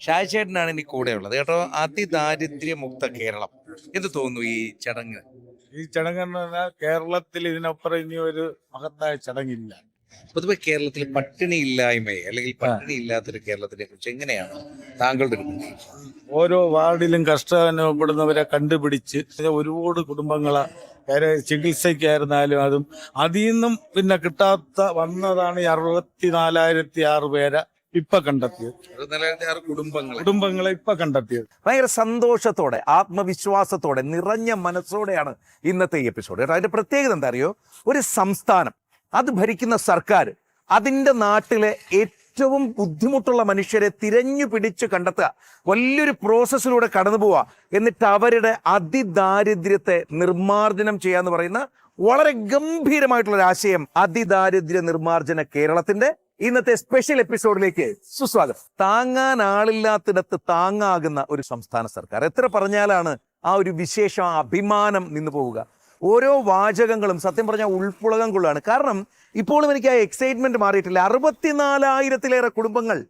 ഷാജേട്ടനാണ് ഇനി കൂടെ ഉള്ളത് കേട്ടോ. അതിദാരിദ്ര്യമുക്ത കേരളം. എന്ത് തോന്നുന്നു ഈ ചടങ്ങ്? ഈ ചടങ്ങ് എന്ന് പറഞ്ഞാൽ കേരളത്തിൽ ഇതിനപ്പുറം ഇനി ഒരു മഹത്തായ ചടങ്ങില്ല. പൊതുവെ കേരളത്തിൽ പട്ടിണി ഇല്ലായ്മയെ അല്ലെങ്കിൽ പട്ടിണി ഇല്ലാത്തൊരു കേരളത്തിനെ കുറിച്ച് എങ്ങനെയാണ് താങ്കളുടെ ഓരോ വാർഡിലും കഷ്ടപ്പെടുന്നവരെ കണ്ടുപിടിച്ച് ഒരുപാട് കുടുംബങ്ങളെ വേറെ ചികിത്സയ്ക്കായിരുന്നാലും അതും അതിൽ നിന്നും പിന്നെ കിട്ടാത്ത വന്നതാണ് ഈ അറുപത്തിനാലായിരത്തി ആറ് പേരെ ഇപ്പൊ കണ്ടെത്തിയത്. കുടുംബങ്ങളെ. കുടുംബങ്ങളെ ഇപ്പൊ കണ്ടെത്തിയത്. ഭയങ്കര സന്തോഷത്തോടെ ആത്മവിശ്വാസത്തോടെ നിറഞ്ഞ മനസ്സോടെയാണ് ഇന്നത്തെ ഈ എപ്പിസോഡ് കേട്ടോ. അതിന്റെ പ്രത്യേകത എന്താ അറിയോ? ഒരു സംസ്ഥാനം അത് ഭരിക്കുന്ന സർക്കാർ അതിന്റെ നാട്ടിലെ ഏറ്റവും ബുദ്ധിമുട്ടുള്ള മനുഷ്യരെ തിരഞ്ഞു പിടിച്ച് കണ്ടെത്തുക വലിയൊരു പ്രോസസ്സിലൂടെ കടന്നു പോവുക എന്നിട്ട് അവരുടെ അതിദാരിദ്ര്യത്തെ നിർമ്മാർജനം ചെയ്യുക എന്ന് പറയുന്ന വളരെ ഗംഭീരമായിട്ടുള്ള ഒരു ആശയം അതിദാരിദ്ര്യ നിർമ്മാർജന കേരളത്തിന്റെ ഇന്നത്തെ സ്പെഷ്യൽ എപ്പിസോഡിലേക്ക് സുസ്വാഗതം. താങ്ങാൻ ആളില്ലാത്തിടത്ത് താങ്ങാകുന്ന ഒരു സംസ്ഥാന സർക്കാർ. എത്ര പറഞ്ഞാലാണ് ആ ഒരു വിശേഷം അഭിമാനം നിന്നു പോവുക? ഓരോ വാചകങ്ങളും സത്യം പറഞ്ഞാൽ ഉൾപ്പുളകം കൊള്ളാണ് കാരണം ഇപ്പോഴും എനിക്ക് ആ എക്സൈറ്റ്മെന്റ് മാറിയിട്ടില്ല. അറുപത്തിനാലായിരത്തിലേറെ കുടുംബങ്ങൾ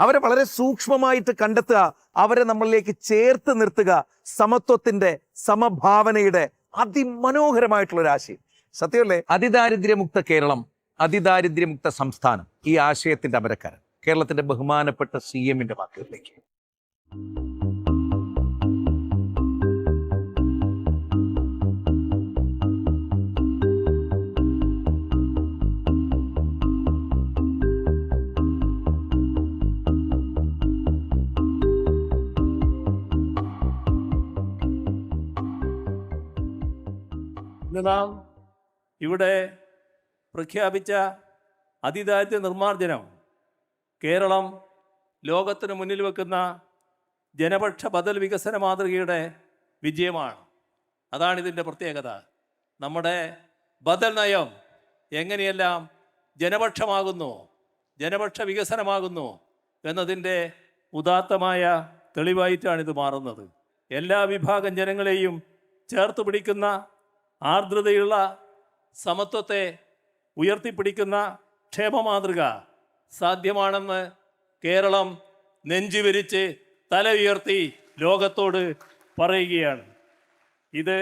അവരെ വളരെ സൂക്ഷ്മമായിട്ട് കണ്ടെത്തുക അവരെ നമ്മളിലേക്ക് ചേർത്ത് നിർത്തുക സമത്വത്തിന്റെ സമഭാവനയുടെ അതിമനോഹരമായിട്ടുള്ള ഒരു ആശയം സത്യമല്ലേ? അതിദാരിദ്ര്യമുക്ത കേരളം അതിദാരിദ്ര്യമുക്ത സംസ്ഥാനം. ഈ ആശയത്തിന്റെ അമരക്കാരൻ കേരളത്തിന്റെ ബഹുമാനപ്പെട്ട സി എമ്മിന്റെ വാക്കുകളിലേക്ക്. ഇവിടെ പ്രഖ്യാപിച്ച അതിദാരിദ്ര്യ നിർമ്മാർജനം. കേരളം ലോകത്തിന് മുന്നിൽ വെക്കുന്ന ജനപക്ഷ ബദൽ വികസന മാതൃകയുടെ വിജയമാണ്. അതാണ് ഇതിന്റെ പ്രത്യേകത. നമ്മുടെ ബദൽ നയം എങ്ങനെയെല്ലാം ജനപക്ഷമാകുന്നു ജനപക്ഷ വികസനമാകുന്നു എന്നതിന്റെ ഉദാത്തമായ തെളിവായിട്ടാണ് ഇത് മാറുന്നത്. എല്ലാ വിഭാഗം ജനങ്ങളെയും ചേർത്ത് പിടിക്കുന്ന ആർദ്രതയുള്ള സമത്വത്തെ ഉയർത്തിപ്പിടിക്കുന്ന ക്ഷേമമാതൃക സാധ്യമാണെന്ന് കേരളം നെഞ്ചുവിരിച്ച് തല ഉയർത്തി ലോകത്തോട് പറയുകയാണ്. ഇത്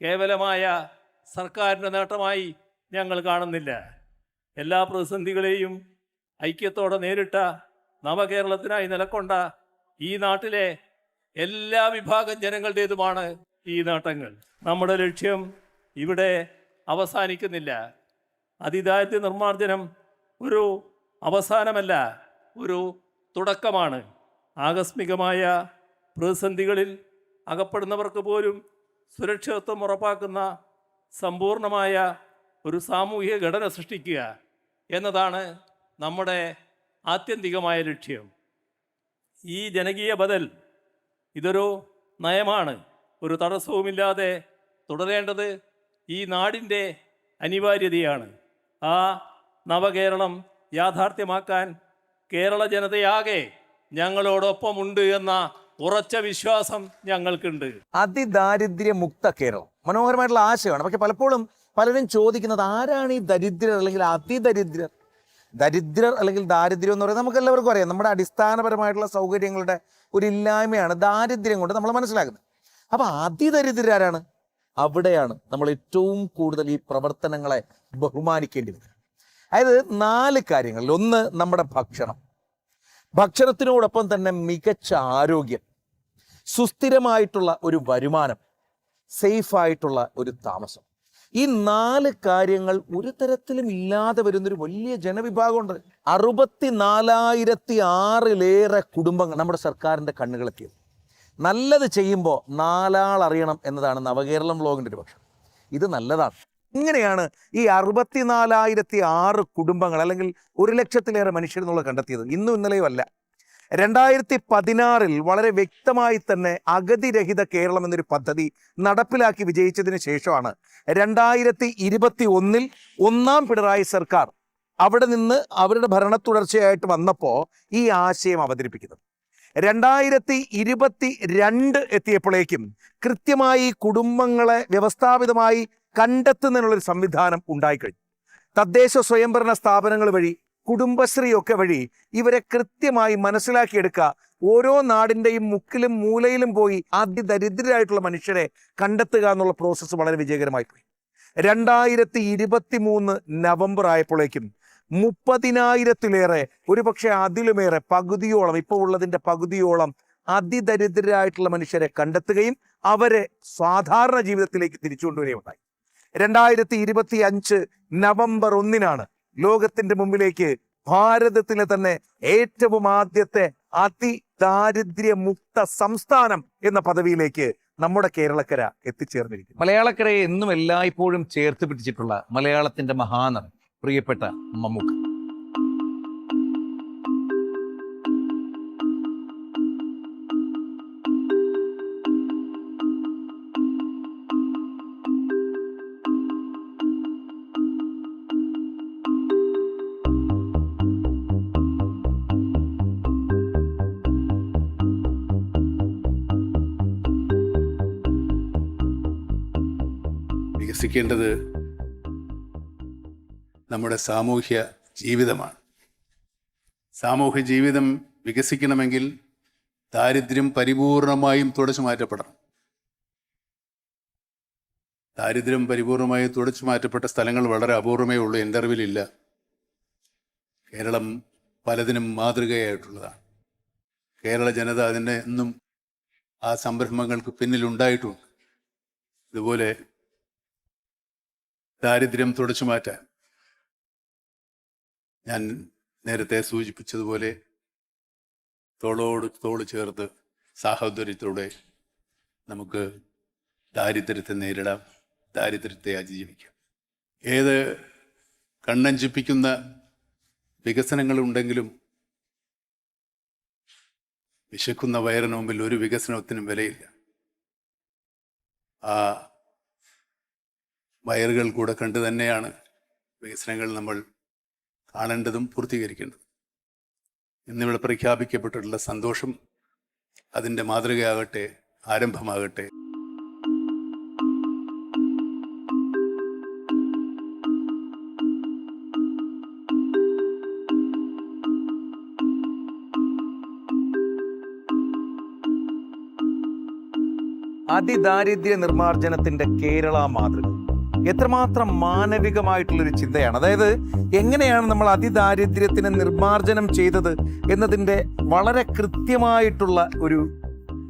കേവലമായ സർക്കാരിന്റെ നേട്ടമായി ഞങ്ങൾ കാണുന്നില്ല. എല്ലാ പ്രതിസന്ധികളെയും ഐക്യത്തോടെ നേരിട്ട നവകേരളത്തിനായി നിലക്കൊണ്ട ഈ നാട്ടിലെ എല്ലാ വിഭാഗം ജനങ്ങളുടേതുമാണ് ഈ നേട്ടങ്ങൾ. നമ്മുടെ ലക്ഷ്യം ഇവിടെ അവസാനിക്കുന്നില്ല. അതിദാരിദ്ര്യ നിർമ്മാർജനം ഒരു അവസാനമല്ല ഒരു തുടക്കമാണ്. ആകസ്മികമായ പ്രതിസന്ധികളിൽ അകപ്പെടുന്നവർക്ക് പോലും സുരക്ഷിതത്വം ഉറപ്പാക്കുന്ന സമ്പൂർണമായ ഒരു സാമൂഹിക ഘടന സൃഷ്ടിക്കുക എന്നതാണ് നമ്മുടെ ആത്യന്തികമായ ലക്ഷ്യം. ഈ ജനകീയ ബദൽ ഇതൊരു നയമാണ് ഒരു തടസ്സവുമില്ലാതെ തുടരേണ്ടത് ഈ നാടിന്റെ അനിവാര്യതയാണ്. ആ നവകേരളം യാഥാർത്ഥ്യമാക്കാൻ കേരള ജനതയാകെ ഞങ്ങളോടൊപ്പമുണ്ട് എന്ന ഉറച്ച വിശ്വാസം ഞങ്ങൾക്കുണ്ട്. അതിദാരിദ്ര്യമുക്ത കേരളം. മനോഹരമായിട്ടുള്ള ആശയമാണ്. പക്ഷെ പലപ്പോഴും പലരും ചോദിക്കുന്നത് ആരാണ് ഈ ദരിദ്രർ അല്ലെങ്കിൽ അതിദരിദ്രർ? ദരിദ്രർ അല്ലെങ്കിൽ ദാരിദ്ര്യം എന്ന് പറയുന്നത് നമുക്ക് എല്ലാവർക്കും അറിയാം. നമ്മുടെ അടിസ്ഥാനപരമായിട്ടുള്ള സൗകര്യങ്ങളുടെ ഒരു ഇല്ലായ്മയാണ് ദാരിദ്ര്യം കൊണ്ട് നമ്മൾ മനസ്സിലാക്കുന്നത്. അപ്പൊ അതിദരിദ്രരാരാണ്? അവിടെയാണ് നമ്മൾ ഏറ്റവും കൂടുതൽ ഈ പ്രവർത്തനങ്ങളെ ബഹുമാനിക്കേണ്ടി വരും. അതായത് നാല് കാര്യങ്ങളിൽ ഒന്ന് നമ്മുടെ ഭക്ഷണം. ഭക്ഷണത്തിനോടൊപ്പം തന്നെ മികച്ച ആരോഗ്യം സുസ്ഥിരമായിട്ടുള്ള ഒരു വരുമാനം സേഫ് ആയിട്ടുള്ള ഒരു താമസം. ഈ നാല് കാര്യങ്ങൾ ഒരു തരത്തിലും ഇല്ലാതെ വരുന്നൊരു വലിയ ജനവിഭാഗമുണ്ട്. അറുപത്തി നാലായിരത്തി ആറിലേറെ കുടുംബങ്ങൾ നമ്മുടെ സർക്കാരിന്റെ കണ്ണുകളെത്തിയത്. നല്ലത് ചെയ്യുമ്പോൾ നാലാൾ അറിയണം എന്നതാണ് നവകേരളം വ്ലോഗിന്റെ ഒരു പക്ഷം. ഇത് നല്ലതാണ്. ഇങ്ങനെയാണ് ഈ അറുപത്തിനാലായിരത്തി ആറ് കുടുംബങ്ങൾ അല്ലെങ്കിൽ ഒരു ലക്ഷത്തിലേറെ മനുഷ്യർ എന്നുള്ള കണ്ടെത്തിയത്. ഇന്നും ഇന്നലെയും അല്ല. രണ്ടായിരത്തി പതിനാറിൽ വളരെ വ്യക്തമായി തന്നെ അഗതിരഹിത കേരളം എന്നൊരു പദ്ധതി നടപ്പിലാക്കി വിജയിച്ചതിന് ശേഷമാണ് രണ്ടായിരത്തി ഇരുപത്തി ഒന്നിൽ ഒന്നാം പിണറായി സർക്കാർ അവിടെ നിന്ന് അവരുടെ ഭരണ തുടർച്ചയായിട്ട് വന്നപ്പോൾ ഈ ആശയം അവതരിപ്പിക്കുന്നത്. രണ്ടായിരത്തി ഇരുപത്തി രണ്ട് എത്തിയപ്പോഴേക്കും കൃത്യമായി കുടുംബങ്ങളെ വ്യവസ്ഥാപിതമായി കണ്ടെത്തുന്നതിനുള്ളൊരു സംവിധാനം ഉണ്ടായിക്കഴിഞ്ഞു. തദ്ദേശ സ്വയംഭരണ സ്ഥാപനങ്ങൾ വഴി കുടുംബശ്രീയൊക്കെ വഴി ഇവരെ കൃത്യമായി മനസ്സിലാക്കിയെടുക്കുക. ഓരോ നാടിന്റെയും മുക്കിലും മൂലയിലും പോയി അതിദരിദ്രരായിട്ടുള്ള മനുഷ്യരെ കണ്ടെത്തുക എന്നുള്ള പ്രോസസ്സ് വളരെ വിജയകരമായി പോയി. രണ്ടായിരത്തി ഇരുപത്തി മൂന്ന് നവംബർ ആയപ്പോഴേക്കും മുപ്പതിനായിരത്തിലേറെ ഒരുപക്ഷെ അതിലുമേറെ പകുതിയോളം ഇപ്പോൾ ഉള്ളതിന്റെ പകുതിയോളം അതിദരിദ്രരായിട്ടുള്ള മനുഷ്യരെ കണ്ടെത്തുകയും അവരെ സാധാരണ ജീവിതത്തിലേക്ക് തിരിച്ചു കൊണ്ടുവരികയുണ്ടായി രണ്ടായിരത്തി ഇരുപത്തി അഞ്ച് നവംബർ ഒന്നിനാണ് ലോകത്തിന്റെ മുമ്പിലേക്ക് ഭാരതത്തിലെ തന്നെ ഏറ്റവും ആദ്യത്തെ അതിദാരിദ്ര്യമുക്ത സംസ്ഥാനം എന്ന പദവിയിലേക്ക് നമ്മുടെ കേരളക്കര എത്തിച്ചേർന്നിരിക്കുന്നു. മലയാളക്കരയെ എന്നും എല്ലായ്പ്പോഴും ചേർത്ത് പിടിച്ചിട്ടുള്ള മലയാളത്തിന്റെ മഹാനടൻ പ്രിയപ്പെട്ട മമ്മൂക്ക. വികസിക്കേണ്ടത് നമ്മുടെ സാമൂഹ്യ ജീവിതമാണ്. സാമൂഹ്യ ജീവിതം വികസിക്കണമെങ്കിൽ ദാരിദ്ര്യം പരിപൂർണമായും തുടച്ചു മാറ്റപ്പെടണം. ദാരിദ്ര്യം പരിപൂർണമായും തുടച്ചു മാറ്റപ്പെട്ട സ്ഥലങ്ങൾ വളരെ അപൂർവമേ ഉള്ളൂ എന്റെ അറിവിലില്ല. കേരളം പലതിനും മാതൃകയായിട്ടുള്ളതാണ്. കേരള ജനത അതിന്റെ എന്നും ആ സംരംഭങ്ങൾക്ക് പിന്നിലുണ്ടായിട്ടുണ്ട്. ഇതുപോലെ ദാരിദ്ര്യം തുടച്ചു മാറ്റാൻ. ഞാൻ നേരത്തെ സൂചിപ്പിച്ചതുപോലെ തോളോട് തോൾ ചേർത്ത് സാഹോദര്യത്തോടെ നമുക്ക് ദാരിദ്ര്യത്തെ നേരിടാം ദാരിദ്ര്യത്തെ അതിജീവിക്കാം. ഏത് കണ്ണഞ്ചിപ്പിക്കുന്ന വികസനങ്ങളുണ്ടെങ്കിലും വിശക്കുന്ന വയറിന് മുമ്പിൽ ഒരു വികസനത്തിനും വിലയില്ല. ആ വയറുകൾ കൂടെ കണ്ടു തന്നെയാണ് വികസനങ്ങൾ നമ്മൾ കാണേണ്ടതും പൂർത്തീകരിക്കേണ്ടതും. ഇന്നിവിടെ പ്രഖ്യാപിക്കപ്പെട്ടിട്ടുള്ള സന്തോഷം അതിന്റെ മാതൃകയാകട്ടെ ആരംഭമാകട്ടെ. അതിദാരിദ്ര്യ നിർമ്മാർജനത്തിന്റെ കേരള മാതൃക. എത്രമാത്രം മാനവികമായിട്ടുള്ളൊരു ചിന്തയാണ്. അതായത് എങ്ങനെയാണ് നമ്മൾ അതിദാരിദ്ര്യത്തിനെ നിർമ്മാർജനം ചെയ്തത് എന്നതിന്റെ വളരെ കൃത്യമായിട്ടുള്ള ഒരു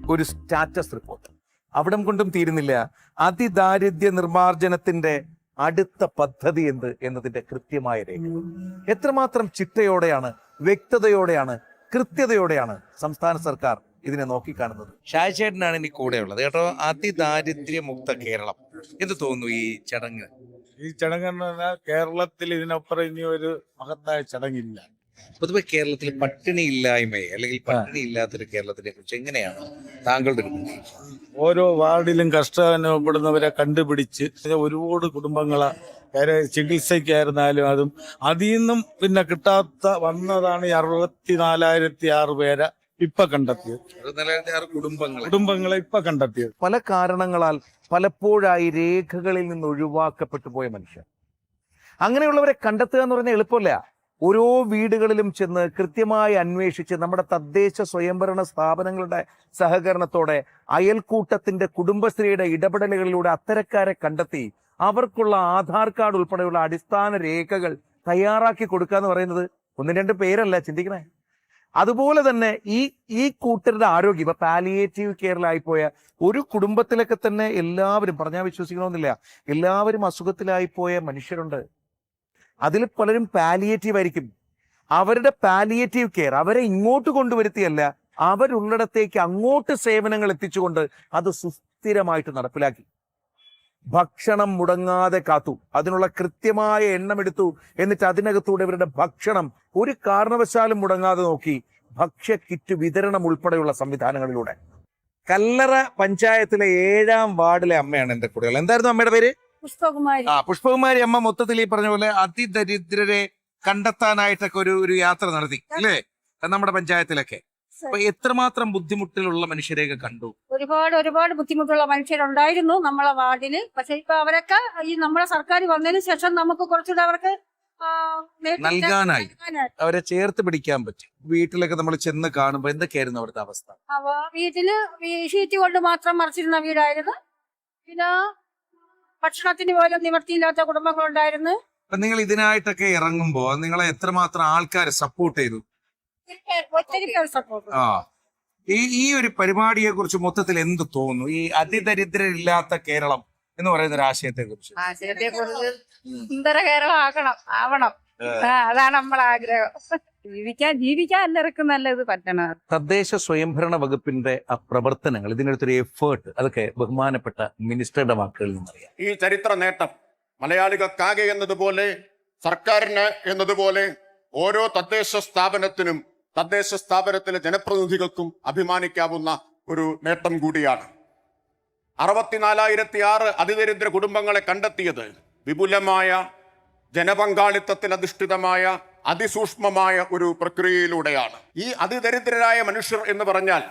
ഒരു സ്റ്റാറ്റസ് റിപ്പോർട്ട്. അവിടം കൊണ്ടും തീരുന്നില്ല. അതിദാരിദ്ര്യ നിർമ്മാർജനത്തിന്റെ അടുത്ത പദ്ധതി എന്ത് എന്നതിന്റെ കൃത്യമായ രേഖ. എത്രമാത്രം ചിട്ടയോടെയാണ് വ്യക്തതയോടെയാണ് കൃത്യതയോടെയാണ് സംസ്ഥാന സർക്കാർ ഇതിനെ നോക്കിക്കാണുന്നത്? ഷാജേട്ടനാണ് ഇനി കൂടെയുള്ളത്. കേട്ടോ അതിദാരിദ്ര്യമുക്ത കേരളം. എന്ത് തോന്നുന്നു ഈ ചടങ്ങ്? ഈ ചടങ്ങ് എന്ന് പറഞ്ഞാൽ കേരളത്തിൽ ഇതിനപ്പുറം ഇനി ഒരു മഹത്തായ ചടങ്ങില്ല. പൊതുവെ കേരളത്തിൽ പട്ടിണി ഇല്ലായ്മയെ അല്ലെങ്കിൽ പട്ടിണി ഇല്ലാത്തൊരു കേരളത്തിനെ കുറിച്ച് എങ്ങനെയാണ് താങ്കളുടെ ഒരു ഓരോ വാർഡിലും കഷ്ടപ്പെടുന്നവരെ അനുഭവപ്പെടുന്നവരെ കണ്ടുപിടിച്ച് ഒരുപാട് കുടുംബങ്ങളെ ചികിത്സയ്ക്കായിരുന്നാലും അതും അതിൽ നിന്നും പിന്നെ കിട്ടാത്ത വന്നതാണ് ഈ അറുപത്തിനാലായിരത്തി ആറ് പേരെ ഇപ്പൊ കണ്ടെത്തിയത്. കുടുംബങ്ങളെ. കുടുംബങ്ങളെ ഇപ്പൊ കണ്ടെത്തിയത്. പല കാരണങ്ങളാൽ പലപ്പോഴായി രേഖകളിൽ നിന്ന് ഒഴിവാക്കപ്പെട്ടു പോയ മനുഷ്യർ അങ്ങനെയുള്ളവരെ കണ്ടെത്തുക എന്ന് പറഞ്ഞാൽ എളുപ്പമല്ല. ഓരോ വീടുകളിലും ചെന്ന് കൃത്യമായി അന്വേഷിച്ച് നമ്മുടെ തദ്ദേശ സ്വയംഭരണ സ്ഥാപനങ്ങളുടെ സഹകരണത്തോടെ അയൽക്കൂട്ടത്തിന്റെ കുടുംബശ്രീയുടെ ഇടപെടലുകളിലൂടെ അത്തരക്കാരെ കണ്ടെത്തി അവർക്കുള്ള ആധാർ കാർഡ് ഉൾപ്പെടെയുള്ള അടിസ്ഥാന രേഖകൾ തയ്യാറാക്കി കൊടുക്കുക എന്ന് പറയുന്നത് ഒന്നും രണ്ട് പേരല്ല ചിന്തിക്കണേ. അതുപോലെ തന്നെ ഈ ഈ കൂട്ടരുടെ ആരോഗ്യം ഇപ്പൊ പാലിയേറ്റീവ് കെയറിലായിപ്പോയ ഒരു കുടുംബത്തിലൊക്കെ തന്നെ എല്ലാവരും പറഞ്ഞാൽ വിശ്വസിക്കണമെന്നില്ല എല്ലാവരും അസുഖത്തിലായിപ്പോയ മനുഷ്യരുണ്ട്. അതിൽ പലരും പാലിയേറ്റീവ് ആയിരിക്കും. അവരുടെ പാലിയേറ്റീവ് കെയർ അവരെ ഇങ്ങോട്ട് കൊണ്ടുവരുത്തിയല്ല അവരുള്ളിടത്തേക്ക് അങ്ങോട്ട് സേവനങ്ങൾ എത്തിച്ചുകൊണ്ട് അത് സുസ്ഥിരമായിട്ട് നടപ്പിലാക്കി. ഭക്ഷണം മുടങ്ങാതെ കാത്തു. അതിനുള്ള കൃത്യമായ എണ്ണമെടുത്തു. എന്നിട്ട് അതിനകത്തൂടെ ഇവരുടെ ഭക്ഷണം ഒരു കാരണവശാലും മുടങ്ങാതെ നോക്കി ഭക്ഷ്യ കിറ്റ് വിതരണം ഉൾപ്പെടെയുള്ള സംവിധാനങ്ങളിലൂടെ. കല്ലറ പഞ്ചായത്തിലെ ഏഴാം വാർഡിലെ അമ്മയാണ് എന്റെ കുട്ടികൾ. എന്തായിരുന്നു അമ്മയുടെ പേര്? പുഷ്പകുമാരി. ആ പുഷ്പകുമാരി അമ്മ മൊത്തത്തിൽ ഈ പറഞ്ഞ പോലെ അതിദരിദ്രരെ കണ്ടെത്താനായിട്ടൊക്കെ ഒരു ഒരു യാത്ര നടത്തി അല്ലേ? നമ്മുടെ പഞ്ചായത്തിലൊക്കെ. അപ്പൊ എത്രമാത്രം ബുദ്ധിമുട്ടിലുള്ള മനുഷ്യരെയൊക്കെ കണ്ടു? ഒരുപാട് ഒരുപാട് ബുദ്ധിമുട്ടുള്ള മനുഷ്യരുണ്ടായിരുന്നു നമ്മളെ വാർഡിൽ. പക്ഷെ ഇപ്പൊ അവരൊക്കെ ഈ നമ്മളെ സർക്കാർ വന്നതിന് ശേഷം നമുക്ക് കുറച്ചുകൂടെ അവർക്ക് നൽകാനായി. അവരെ ചേർത്ത് പിടിക്കാൻ പറ്റും. വീട്ടിലൊക്കെ നമ്മൾ ചെന്ന് കാണുമ്പോൾ എന്തൊക്കെയായിരുന്നു അവരുടെ അവസ്ഥ? അവ വീട്ടിൽ ഷീറ്റ് കൊണ്ട് മാത്രം മറിച്ചിരുന്ന വീടായിരുന്നു. പിന്നെ ഭക്ഷണത്തിന് പോലും നിവർത്തിയില്ലാത്ത കുടുംബങ്ങളുണ്ടായിരുന്നു. നിങ്ങൾ ഇതിനായിട്ടൊക്കെ ഇറങ്ങുമ്പോ നിങ്ങളെ എത്രമാത്രം ആൾക്കാർ സപ്പോർട്ട് ചെയ്തു? ഒത്തിരി പേർ സപ്പോർട്ട് ആ. ഈ ഈ ഒരു പരിപാടിയെ കുറിച്ച് മൊത്തത്തിൽ എന്ത് തോന്നുന്നു? ഈ അതിദരിദ്രരില്ലാത്ത കേരളം എന്ന് പറയുന്ന ഒരു ആശയത്തെ കുറിച്ച് ആശയത്തെ കുറിച്ച് സുന്ദര കേരളം ആക്കണം ആവണം ആ, അതാണ് നമ്മളെ ആഗ്രഹം ജീവിക്കാൻ ജീവിക്കാൻ എല്ലാവർക്കും നല്ലത് പറ്റണം. തദ്ദേശ സ്വയംഭരണ വകുപ്പിന്റെ ആ പ്രവർത്തനങ്ങൾ ഇതിനടുത്തൊരു എഫേർട്ട് അതൊക്കെ ബഹുമാനപ്പെട്ട മിനിസ്റ്ററുടെ വാക്കുകളിൽ നിന്നറിയാം ഈ ചരിത്ര നേട്ടം മലയാളികൾക്കാകെ എന്നതുപോലെ സർക്കാരിന് എന്നതുപോലെ ഓരോ തദ്ദേശ സ്ഥാപനത്തിനും തദ്ദേശ സ്ഥാപനത്തിലെ ജനപ്രതിനിധികൾക്കും അഭിമാനിക്കാവുന്ന ഒരു നേട്ടം കൂടിയാണ്. അറുപത്തിനാലായിരത്തി ആറ് അതിദരിദ്ര കുടുംബങ്ങളെ കണ്ടെത്തിയത് വിപുലമായ ജനപങ്കാളിത്തത്തിൽ അധിഷ്ഠിതമായ അതിസൂക്ഷ്മമായ ഒരു പ്രക്രിയയിലൂടെയാണ്. ഈ അതിദരിദ്രരായ മനുഷ്യർ എന്ന് പറഞ്ഞാൽ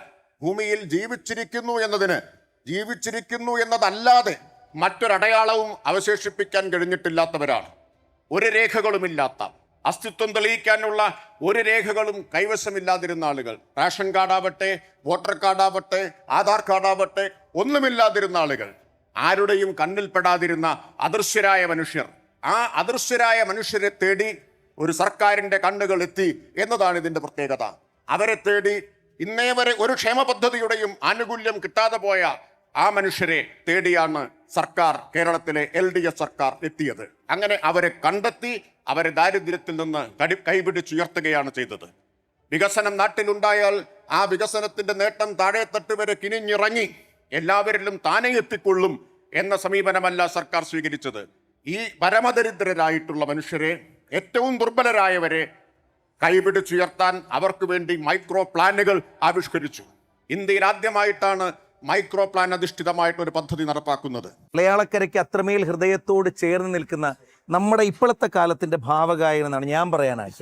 ഭൂമിയിൽ ജീവിച്ചിരിക്കുന്നു എന്നതിന് ജീവിച്ചിരിക്കുന്നു എന്നതല്ലാതെ മറ്റൊരടയാളവും അവശേഷിപ്പിക്കാൻ കഴിഞ്ഞിട്ടില്ലാത്തവരാണ്. ഒരു രേഖകളുമില്ലാത്ത അസ്തിത്വം തെളിയിക്കാനുള്ള ഒരു രേഖകളും കൈവശമില്ലാതിരുന്ന ആളുകൾ. റേഷൻ കാർഡാവട്ടെ വോട്ടർ കാർഡാവട്ടെ ആധാർ കാർഡാവട്ടെ ഒന്നുമില്ലാതിരുന്ന ആളുകൾ. ആരുടെയും കണ്ണിൽപ്പെടാതിരുന്ന അദൃശ്യരായ മനുഷ്യർ. ആ അദൃശ്യരായ മനുഷ്യരെ തേടി ഒരു സർക്കാരിന്റെ കണ്ണുകൾ എത്തി എന്നതാണ് ഇതിന്റെ പ്രത്യേകത. അവരെ തേടി ഇന്നേ വരെ ഒരു ക്ഷേമ പദ്ധതിയുടെയും ആനുകൂല്യം കിട്ടാതെ പോയ ആ മനുഷ്യരെ തേടിയാണ് സർക്കാർ കേരളത്തിലെ എൽ ഡി എഫ് സർക്കാർ എത്തിയത്. അങ്ങനെ അവരെ കണ്ടെത്തി അവരെ ദാരിദ്ര്യത്തിൽ നിന്ന് കടി കൈപിടിച്ചുയർത്തുകയാണ് ചെയ്തത്. വികസനം നാട്ടിലുണ്ടായാൽ ആ വികസനത്തിന്റെ നേട്ടം താഴെത്തട്ട് വരെ കിനിഞ്ഞിറങ്ങി എല്ലാവരിലും താനെ എത്തിക്കൊള്ളും എന്ന സമീപനമല്ല സർക്കാർ സ്വീകരിച്ചത്. ഈ പരമദരിദ്രരായിട്ടുള്ള മനുഷ്യരെ ഏറ്റവും ദുർബലരായവരെ കൈപിടിച്ചുയർത്താൻ അവർക്ക് വേണ്ടി മൈക്രോ പ്ലാനുകൾ ആവിഷ്കരിച്ചു. ഇന്ത്യയിൽ ആദ്യമായിട്ടാണ് മൈക്രോ പ്ലാൻ അധിഷ്ഠിതമായിട്ട് ഒരു പദ്ധതി നടപ്പാക്കുന്നത്. മലയാളക്കരയ്ക്ക് അത്രമേൽ ഹൃദയത്തോട് ചേർന്ന് നിൽക്കുന്ന നമ്മുടെ ഇപ്പോഴത്തെ കാലത്തിന്റെ ഭാവഗായകൻ എന്നാണ് ഞാൻ പറയാനായി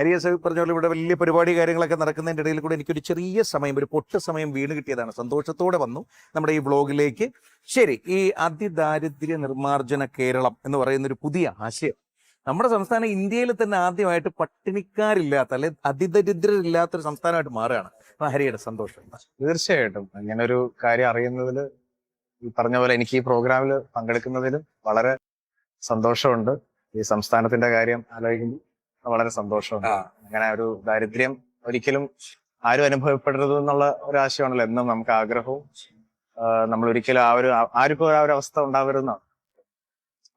ഹരിയ പറഞ്ഞ പോലെ ഇവിടെ വലിയ പരിപാടി കാര്യങ്ങളൊക്കെ നടക്കുന്നതിന്റെ ഇടയിൽ കൂടെ എനിക്കൊരു ചെറിയ സമയം ഒരു പൊട്ട സമയം വീണ് കിട്ടിയതാണ്. സന്തോഷത്തോടെ വന്നു. നമ്മുടെ ഈ വ്ളോഗിലേക്ക് ശരി ഈ അതിദാരിദ്ര്യ നിർമ്മാർജന കേരളം എന്ന് പറയുന്ന ഒരു പുതിയ ആശയം നമ്മുടെ സംസ്ഥാനം ഇന്ത്യയിൽ തന്നെ ആദ്യമായിട്ട് പട്ടിണിക്കാരില്ലാത്ത അല്ലെ അതിദരിദ്രരില്ലാത്ത ഒരു സംസ്ഥാനമായിട്ട് മാറുകയാണ്. ഹരിയുടെ സന്തോഷം. തീർച്ചയായിട്ടും. അങ്ങനെ ഒരു കാര്യം അറിയുന്നതിൽ ഈ പറഞ്ഞ പോലെ എനിക്ക് ഈ പ്രോഗ്രാമിൽ പങ്കെടുക്കുന്നതിലും വളരെ സന്തോഷമുണ്ട്. ഈ സംസ്ഥാനത്തിന്റെ കാര്യം ആലോചിക്കുമ്പോൾ വളരെ സന്തോഷമുണ്ട്. അങ്ങനെ ഒരു ദാരിദ്ര്യം ഒരിക്കലും ആരും അനുഭവപ്പെടരുത് എന്നുള്ള ഒരു ആശയമാണല്ലോ എന്നും നമുക്ക് ആഗ്രഹവും. നമ്മൾ ഒരിക്കലും ആ ഒരു ആർക്കും ആ ഒരു അവസ്ഥ ഉണ്ടാവരുതെന്നാണ്.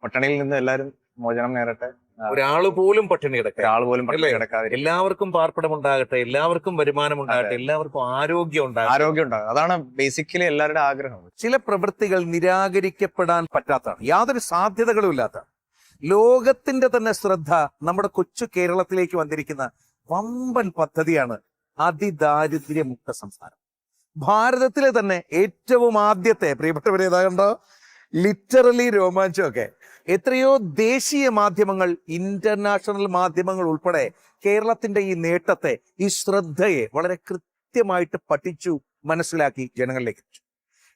പട്ടണിയിൽ നിന്ന് എല്ലാവരും മോചനം നേരട്ടെ ഒരാൾ പോലും പട്ടിണി കിടക്കുക ഒരാൾ പോലും പട്ടിണി കിടക്കാതെ എല്ലാവർക്കും പാർപ്പിടം ഉണ്ടാകട്ടെ എല്ലാവർക്കും വരുമാനം ഉണ്ടാകട്ടെ എല്ലാവർക്കും ആരോഗ്യം ഉണ്ടാകട്ടെ. ആരോഗ്യം ഉണ്ടാകും അതാണ് ബേസിക്കലി എല്ലാവരുടെ ആഗ്രഹം. ചില പ്രവൃത്തികൾ നിരാകരിക്കപ്പെടാൻ പറ്റാത്തതാണ്. യാതൊരു സാധ്യതകളും ഇല്ലാത്ത ലോകത്തിന്റെ തന്നെ ശ്രദ്ധ നമ്മുടെ കൊച്ചു കേരളത്തിലേക്ക് വന്നിരിക്കുന്ന വമ്പൻ പദ്ധതിയാണ് അതിദാരിദ്ര്യമുക്ത സംസ്ഥാനം. ഭാരതത്തിലെ തന്നെ ഏറ്റവും ആദ്യത്തെ പ്രിയപ്പെട്ടവരേതാകണ്ടോ ലിറ്ററലി രോമാഞ്ചമൊക്കെ. എത്രയോ ദേശീയ മാധ്യമങ്ങൾ ഇന്റർനാഷണൽ മാധ്യമങ്ങൾ ഉൾപ്പെടെ കേരളത്തിന്റെ ഈ നേട്ടത്തെ ഈ ശ്രദ്ധയെ വളരെ കൃത്യമായിട്ട് പഠിച്ചു മനസ്സിലാക്കി ജനങ്ങളിലേക്ക് എത്തിച്ചു.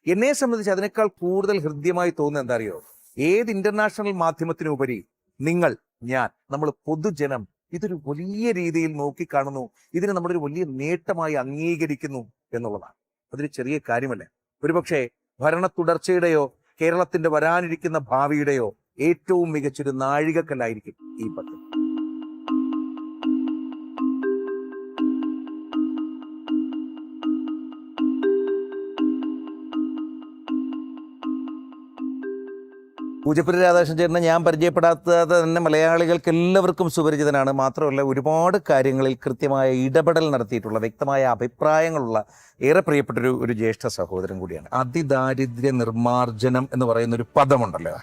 എന്നെ സംബന്ധിച്ച് അതിനേക്കാൾ കൂടുതൽ ഹൃദ്യമായി തോന്നുന്നത് എന്താ അറിയോ ഏത് ഇന്റർനാഷണൽ മാധ്യമത്തിനുപരി നിങ്ങൾ ഞാൻ നമ്മൾ പൊതുജനം ഇതൊരു വലിയ രീതിയിൽ നോക്കിക്കാണുന്നു ഇതിനെ നമ്മളൊരു വലിയ നേട്ടമായി അംഗീകരിക്കുന്നു എന്നുള്ളതാണ്. അതൊരു ചെറിയ കാര്യമല്ല? ഒരുപക്ഷെ ഭരണ തുടർച്ചയുടെയോ കേരളത്തിന്റെ വരാനിരിക്കുന്ന ഭാവിയുടെയോ ഏറ്റവും മികച്ചൊരു നാഴികക്കല്ലായിരിക്കും ഈ പദ്ധതി. പൂജപ്പുരി രാധാകൃഷ്ണൻ ചേട്ടനെ ഞാൻ പരിചയപ്പെടാത്തത് തന്നെ മലയാളികൾക്ക് എല്ലാവർക്കും സുപരിചിതനാണ്. മാത്രമല്ല ഒരുപാട് കാര്യങ്ങളിൽ കൃത്യമായ ഇടപെടൽ നടത്തിയിട്ടുള്ള വ്യക്തമായ അഭിപ്രായങ്ങളുള്ള ഏറെ പ്രിയപ്പെട്ടൊരു ഒരു ജ്യേഷ്ഠ സഹോദരൻ കൂടിയാണ്. അതിദാരിദ്ര്യ നിർമ്മാർജനം എന്ന് പറയുന്ന ഒരു പദമുണ്ടല്ലോ.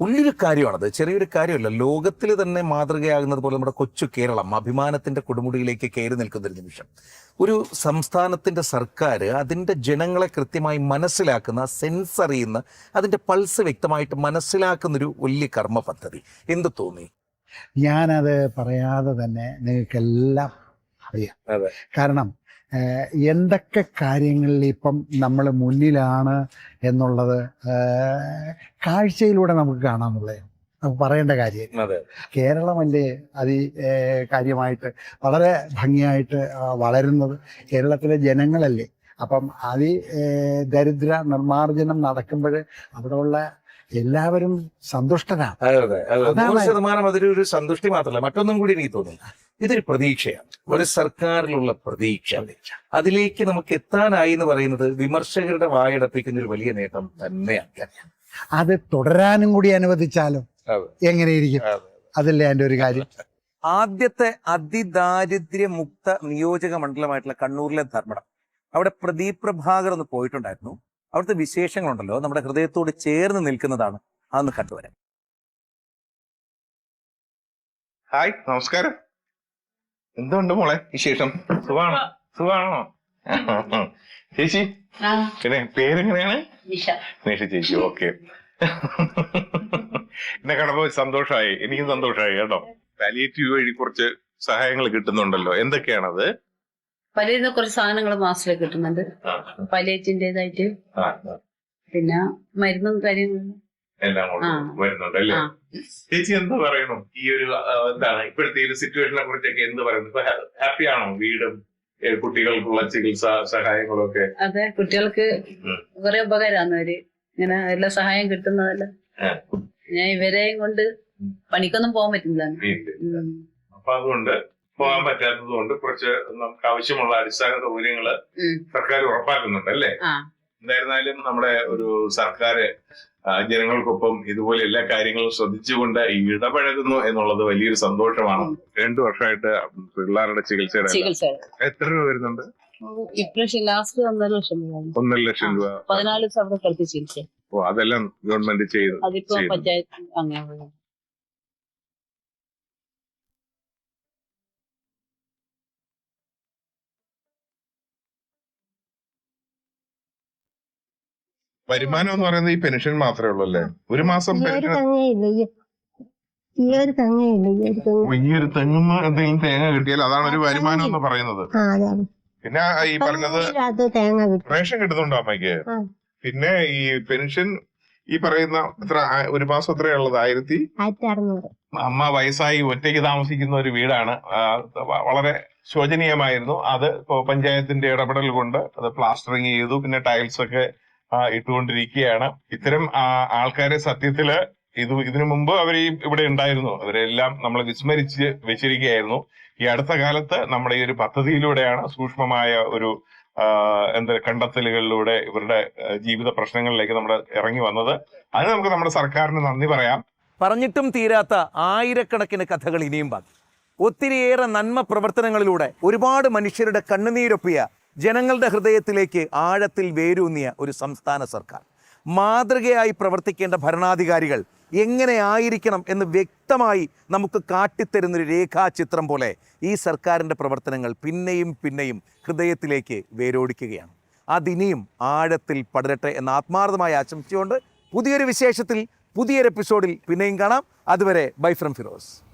വലിയൊരു കാര്യമാണത്. ചെറിയൊരു കാര്യമല്ല. ലോകത്തിൽ തന്നെ മാതൃകയാകുന്നത് പോലെ നമ്മുടെ കൊച്ചു കേരളം അഭിമാനത്തിന്റെ കൊടുമുടിയിലേക്ക് കയറി നിൽക്കുന്ന ഒരു നിമിഷം. ഒരു സംസ്ഥാനത്തിന്റെ സർക്കാർ അതിന്റെ ജനങ്ങളെ കൃത്യമായി മനസ്സിലാക്കുന്ന സെൻസ് അറിയുന്ന അതിന്റെ പൾസ് വ്യക്തമായിട്ട് മനസ്സിലാക്കുന്ന ഒരു വലിയ കർമ്മ പദ്ധതി. എന്ത് തോന്നി? ഞാനത് പറയാതെ തന്നെ നിങ്ങൾക്കെല്ലാം അറിയാം. കാരണം എന്തൊക്കെ കാര്യങ്ങളിൽ ഇപ്പം നമ്മൾ മുന്നിലാണ് എന്നുള്ളത് കാഴ്ചയിലൂടെ നമുക്ക് കാണാമെന്നുള്ളത് നമുക്ക് പറയേണ്ട കാര്യം. കേരളമല്ലേ അതി കാര്യമായിട്ട് വളരെ ഭംഗിയായിട്ട് വളരുന്നത്. കേരളത്തിലെ ജനങ്ങളല്ലേ. അപ്പം അതി ദരിദ്ര നിർമ്മാർജനം നടക്കുമ്പോൾ അവിടെയുള്ള എല്ലാവരും സന്തുഷ്ടനാണ് നൂറ് ശതമാനം അതിലൊരു ഒരു സന്തുഷ്ടി മാത്രമല്ല മറ്റൊന്നും കൂടി എനിക്ക് തോന്നുന്നു. ഇതൊരു പ്രതീക്ഷയാണ്. ഒരു സർക്കാരിലുള്ള പ്രതീക്ഷ. അതിലേക്ക് നമുക്ക് എത്താനായി എന്ന് പറയുന്നത് വിമർശകരുടെ വായടപ്പിക്കുന്ന ഒരു വലിയ നേട്ടം തന്നെയാണ്. അത് തുടരാനും കൂടി അനുവദിച്ചാലും എങ്ങനെയിരിക്കും? അതെ. അതല്ലേ എന്റെ ഒരു കാര്യം. ആദ്യത്തെ അതിദാരിദ്ര്യ മുക്ത നിയോജക മണ്ഡലമായിട്ടുള്ള കണ്ണൂരിലെ ധർമ്മടം. അവിടെ പ്രദീപ് പ്രഭാകർ ഒന്ന് പോയിട്ടുണ്ടായിരുന്നു. അവിടുത്തെ വിശേഷങ്ങളുണ്ടല്ലോ. നമ്മുടെ ഹൃദയത്തോട് ചേർന്ന് നിൽക്കുന്നതാണ്. അതൊന്ന് കണ്ടുവരാം. ഹായ് നമസ്കാരം. എന്തുണ്ട് മോളെ വിശേഷം? സുഖാണോ? സുഖാണോ? ചേച്ചി പിന്നെ പേരെങ്ങനെയാണ്? നിഷ. ചേച്ചി ഓക്കെ. എന്നെ കണ്ടപ്പോ സന്തോഷമായി. എനിക്കും സന്തോഷമായി കേട്ടോ. പാലിയേറ്റീവ് വഴി കുറച്ച് സഹായങ്ങൾ കിട്ടുന്നുണ്ടല്ലോ. എന്തൊക്കെയാണത്? പലരുന്ന കുറച്ച് സാധനങ്ങൾ മാസത്തിൽ കിട്ടുന്നുണ്ട്. പലേറ്റിന്റെതായിട്ട് പിന്നെ മരുന്നും കാര്യങ്ങളും. എല്ലാം കൊണ്ട്. വരുന്നുണ്ട് അല്ലേ. ചേച്ചി എന്ത് പറയണം? ഈ ഒരു എന്താണ് ഇപ്പോഴത്തെ ഈ ഒരു സിറ്റുവേഷനെ കുറിച്ചൊക്കെ എന്ത് പറയുന്നു? ഇപ്പൊ ഹാപ്പി ആണോ വീടും കുട്ടികൾക്കുള്ള ചികിത്സാ സഹായങ്ങളും ഒക്കെ അതെ കുട്ടികൾക്ക്. കുറെ ഉപകാരമാണ് അവർ. ഇങ്ങനെ എല്ലാ സഹായം കിട്ടുന്നതല്ല. ഞാൻ ഇവരെയും കൊണ്ട് പണിക്കൊന്നും പോകാൻ പറ്റില്ല. അപ്പൊ അതുകൊണ്ട് പോകാൻ പറ്റാത്തത് കൊണ്ട് കുറച്ച് നമുക്ക് ആവശ്യമുള്ള അടിസ്ഥാന സൗകര്യങ്ങൾ സർക്കാർ ഉറപ്പാക്കുന്നുണ്ട് അല്ലേ? എന്തായിരുന്നാലും നമ്മുടെ ഒരു സർക്കാർ ജനങ്ങൾക്കൊപ്പം ഇതുപോലെ എല്ലാ കാര്യങ്ങളും ശ്രദ്ധിച്ചുകൊണ്ട് ഇടപഴകുന്നു എന്നുള്ളത് വലിയൊരു സന്തോഷമാണ്. രണ്ടു വർഷമായിട്ട് പിള്ളേരുടെ. ചികിത്സ എത്ര രൂപ വരുന്നുണ്ട്? ഇപ്രാവശ്യം ലാസ്റ്റ് ഒന്നര ലക്ഷം രൂപ ഒന്നര ലക്ഷം രൂപ. പതിനാല് ദിവസം അവിടെ ചികിത്സ ഓ അതെല്ലാം ഗവൺമെന്റ് ചെയ്തു അതിപ്പോ പഞ്ചായത്ത് അങ്ങനെ വരുമാനം എന്ന് പറയുന്നത് ഈ പെൻഷൻ മാത്രമേ ഉള്ളൂ അല്ലേ ഒരു മാസം ഈ ഒരു തെങ്ങുന്ന എന്തെങ്കിലും തേങ്ങ കിട്ടിയാൽ അതാണ് ഒരു വരുമാനം എന്ന് പറയുന്നത്. പിന്നെ ഈ പറഞ്ഞത് റേഷൻ കിട്ടുന്നുണ്ടോ അമ്മയ്ക്ക്? പിന്നെ ഈ പെൻഷൻ ഈ പറയുന്ന എത്ര ഒരു മാസം എത്രയാ ഉള്ളത്? ആയിരത്തി അമ്മ വയസ്സായി ഒറ്റയ്ക്ക് താമസിക്കുന്ന ഒരു വീടാണ്. വളരെ ശോചനീയമായിരുന്നു. അത് പഞ്ചായത്തിന്റെ ഇടപെടൽ കൊണ്ട് അത് പ്ലാസ്റ്ററിങ് ചെയ്തു. പിന്നെ ടൈൽസ് ഒക്കെ ഇട്ടുകൊണ്ടിരിക്കുകയാണ്. ഇത്തരം ആൾക്കാരെ സത്യത്തിൽ ഇത് ഇതിനു മുമ്പ് അവർ ഈ ഇവിടെ ഉണ്ടായിരുന്നു. അവരെല്ലാം നമ്മൾ വിസ്മരിച്ച് വെച്ചിരിക്കുകയായിരുന്നു. ഈ അടുത്ത കാലത്ത് നമ്മുടെ ഈ ഒരു പദ്ധതിയിലൂടെയാണ് സൂക്ഷ്മമായ ഒരു എന്താ കണ്ടെത്തലുകളിലൂടെ ഇവരുടെ ജീവിത പ്രശ്നങ്ങളിലേക്ക് നമ്മൾ ഇറങ്ങി വന്നത്. അതിന് നമുക്ക് നമ്മുടെ സർക്കാരിന് നന്ദി പറയാം. പറഞ്ഞിട്ടും തീരാത്ത ആയിരക്കണക്കിന് കഥകൾ ഇനിയും ബാക്കി. ഒത്തിരിയേറെ നന്മ പ്രവർത്തനങ്ങളിലൂടെ ഒരുപാട് മനുഷ്യരുടെ കണ്ണുനീരൊപ്പിയ ജനങ്ങളുടെ ഹൃദയത്തിലേക്ക് ആഴത്തിൽ വേരൂന്നിയ ഒരു സംസ്ഥാന സർക്കാർ. മാതൃകയായി പ്രവർത്തിക്കേണ്ട ഭരണാധികാരികൾ എങ്ങനെ ആയിരിക്കണം എന്ന് വ്യക്തമായി നമുക്ക് കാട്ടിത്തരുന്നൊരു രേഖാചിത്രം പോലെ ഈ സർക്കാരിന്റെ പ്രവർത്തനങ്ങൾ പിന്നെയും പിന്നെയും ഹൃദയത്തിലേക്ക് വേരോടിക്കുകയാണ്. അതിനിയും ആഴത്തിൽ പടരട്ടെ എന്ന ആത്മാർത്ഥമായി ആശംസിച്ചുകൊണ്ട് പുതിയൊരു വിശേഷത്തിൽ പുതിയൊരു എപ്പിസോഡിൽ പിന്നെയും കാണാം. അതുവരെ ബൈ ഫ്രം ഫിറോസ്.